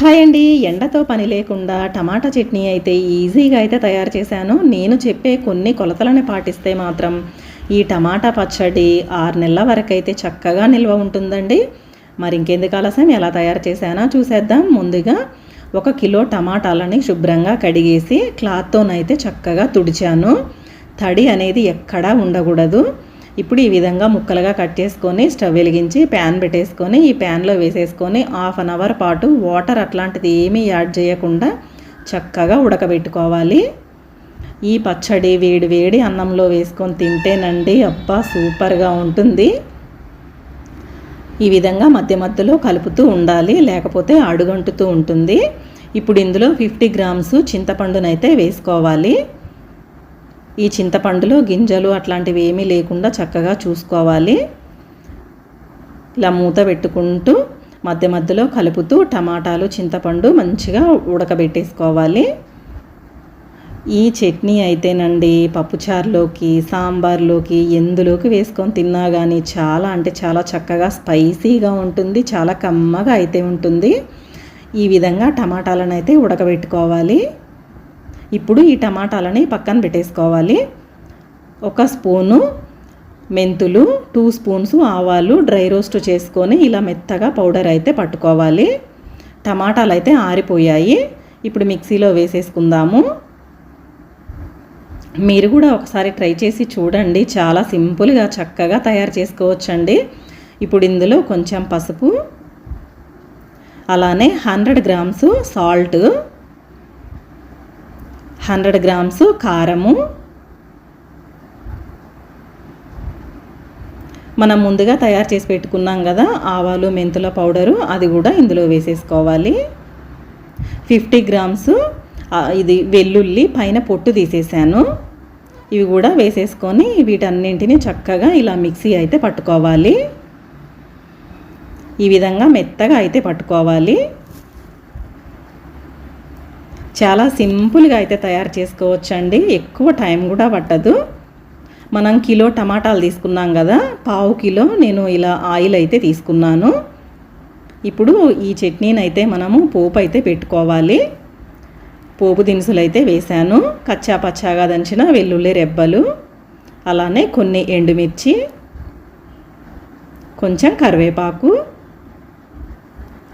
Hi అండి. ఎండతో పని లేకుండా టమాటా చట్నీ అయితే ఈజీగా అయితే తయారు చేశాను. నేను చెప్పే కొన్ని కొలతలను పాటిస్తే మాత్రం ఈ టమాటా పచ్చడి ఆరు నెలల వరకు అయితే చక్కగా నిల్వ ఉంటుందండి. మరి ఇంకెందుకు ఆలస్యం? ఎలా తయారు చేశానో చూసేద్దాం. ముందుగా ఒక కిలో టమాటాలని శుభ్రంగా కడిగేసి క్లాత్తోనైతే చక్కగా తుడిచాను. తడి అనేది ఎక్కడా ఉండకూడదు. ఇప్పుడు ఈ విధంగా ముక్కలుగా కట్ చేసుకొని స్టవ్ వెలిగించి ప్యాన్ పెట్టేసుకొని ఈ ప్యాన్లో వేసేసుకొని హాఫ్ అన్ అవర్ పాటు వాటర్ అట్లాంటిది ఏమీ యాడ్ చేయకుండా చక్కగా ఉడకబెట్టుకోవాలి. ఈ పచ్చడి వేడి వేడి అన్నంలో వేసుకొని తింటేనండి అబ్బా సూపర్గా ఉంటుంది. ఈ విధంగా మధ్య మధ్యలో కలుపుతూ ఉండాలి లేకపోతే అడుగంటుతూ ఉంటుంది. ఇప్పుడు ఇందులో ఫిఫ్టీ గ్రామ్స్ చింతపండునైతే వేసుకోవాలి. ఈ చింతపండులో గింజలు అట్లాంటివి ఏమీ లేకుండా చక్కగా చూసుకోవాలి. ఇలా మూత పెట్టుకుంటూ మధ్య మధ్యలో కలుపుతూ టమాటాలు చింతపండు మంచిగా ఉడకబెట్టేసుకోవాలి. ఈ చట్నీ అయితేనండి పప్పుచారులోకి సాంబార్లోకి ఎందులోకి వేసుకొని తిన్నా కానీ చాలా అంటే చాలా చక్కగా స్పైసీగా ఉంటుంది చాలా కమ్మగా అయితే ఉంటుంది. ఈ విధంగా టమాటాలను అయితే ఉడకబెట్టుకోవాలి. ఇప్పుడు ఈ టమాటాలని పక్కన పెట్టేసుకోవాలి. ఒక స్పూను మెంతులు టూ స్పూన్స్ ఆవాలు డ్రై రోస్ట్ చేసుకొని ఇలా మెత్తగా పౌడర్ అయితే పట్టుకోవాలి. టమాటాలు అయితే ఆరిపోయాయి. ఇప్పుడు మిక్సీలో వేసేసుకుందాము. మీరు కూడా ఒకసారి ట్రై చేసి చూడండి. చాలా సింపుల్గా చక్కగా తయారు చేసుకోవచ్చండి. ఇప్పుడు ఇందులో కొంచెం పసుపు అలానే hundred grams salt hundred grams కారము. మనం ముందుగా తయారు చేసి పెట్టుకున్నాం కదా ఆవాలు మెంతుల పౌడరు అది కూడా ఇందులో వేసేసుకోవాలి. ఫిఫ్టీ గ్రామ్స్ ఇది వెల్లుల్లి పైన పొట్టు తీసేసాను. ఇవి కూడా వేసేసుకొని వీటన్నింటినీ చక్కగా ఇలా మిక్సీ అయితే పట్టుకోవాలి. ఈ విధంగా మెత్తగా అయితే పట్టుకోవాలి. చాలా సింపుల్గా అయితే తయారు చేసుకోవచ్చండి. ఎక్కువ టైం కూడా పట్టదు. మనం కిలో టమాటాలు తీసుకున్నాం కదా పావు కిలో నేను ఇలా ఆయిల్ అయితే తీసుకున్నాను. ఇప్పుడు ఈ చట్నీని అయితే మనము పోపు అయితే పెట్టుకోవాలి. పోపు దినుసులు అయితే వేశాను కచ్చా పచ్చాగా దంచిన వెల్లుల్లి రెబ్బలు అలానే కొన్ని ఎండుమిర్చి కొంచెం కరివేపాకు.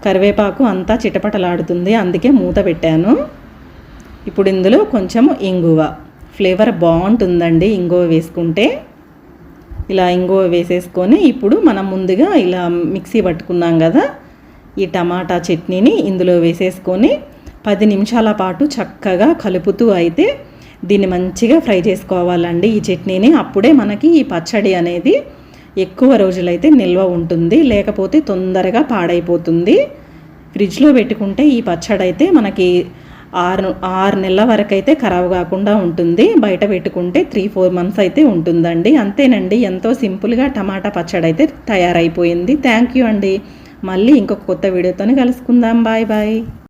కరివేపాకు అంతా చిటపటలాడుతుంది అందుకే మూత పెట్టాను. ఇప్పుడు ఇందులో కొంచెం ఇంగువ. ఫ్లేవర్ బాగుంటుందండి ఇంగువ వేసుకుంటే. ఇలా ఇంగువ వేసేసుకొని ఇప్పుడు మనం ముందుగా ఇలా మిక్సీ పట్టుకున్నాం కదా ఈ టమాటా చట్నీని ఇందులో వేసేసుకొని పది నిమిషాల పాటు చక్కగా కలుపుతూ అయితే దీన్ని మంచిగా ఫ్రై చేసుకోవాలండి ఈ చట్నీని. అప్పుడే మనకి ఈ పచ్చడి అనేది ఎక్కువ రోజులైతే నిల్వ ఉంటుంది లేకపోతే తొందరగా పాడైపోతుంది. ఫ్రిడ్జ్లో పెట్టుకుంటే ఈ పచ్చడి అయితే మనకి ఆరు ఆరు నెలల వరకు అయితే ఖరాబ్ కాకుండా ఉంటుంది. బయట పెట్టుకుంటే త్రీ ఫోర్ మంత్స్ అయితే ఉంటుందండి. అంతేనండి ఎంతో సింపుల్గా టమాటా పచ్చడి అయితే తయారైపోయింది. థ్యాంక్ యూ అండి. మళ్ళీ ఇంకొక కొత్త వీడియోతో కలుసుకుందాం. Bye bye